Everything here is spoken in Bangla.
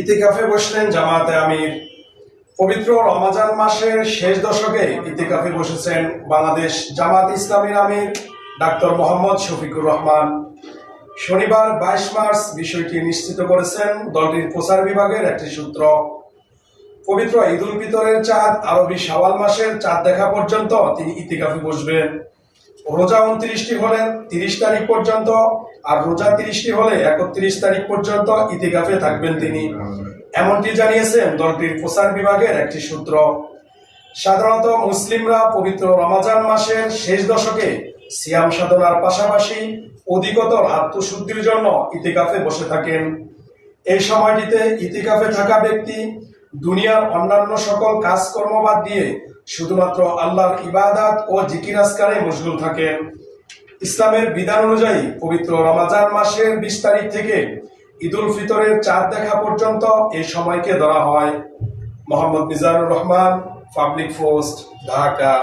ইতিকাফে বসলেন জামাতে আমির। পবিত্র রমাজান মাসের শেষ দশকে ইতিকাফে বসেছেন বাংলাদেশ জামাত ইসলামীর আমির ডাক্তার মোহাম্মদ শফিকুর রহমান। শনিবার বাইশ মার্চ বিষয়টি নিশ্চিত করেছেন দলটির প্রচার বিভাগের একটি সূত্র। পবিত্র ঈদ উল ফিতরের চাঁদ, আরবি শাওয়াল মাসের চাঁদ দেখা পর্যন্ত তিনি ইতিকাফে বসবেন। রোজা উনত্রিশটি হলে তিরিশ তারিখ পর্যন্ত আর রোজা তিরিশটি হলে একত্রিশ তারিখ পর্যন্ত ইতিকাফে থাকবেন তিনি। এমনটি জানিয়েছেন দলটির প্রচার বিভাগের একটি সূত্র। সাধারণত মুসলিমরা পবিত্র রমাজান মাসের শেষ দশকে সিয়াম সাধনার পাশাপাশি অধিকতর আত্মশুদ্ধির জন্য ইতিকাফে বসে থাকেন। এই সময়টিতে ইতিকাফে থাকা ব্যক্তি দুনিয়ার অন্যান্য সকল কাজকর্ম বাদ দিয়ে শুধুমাত্র আল্লাহর ইবাদাত ও জিকির আসকারে মশগুল থাকেন ইসলামের বিধান অনুযায়ী পবিত্র রমাজান মাসের বিশ তারিখ থেকে ঈদুল ফিতরের চাঁদ দেখা পর্যন্ত এই সময়কে ধরা হয়। Mohammad Mizanur Rahman, public post, Dhaka.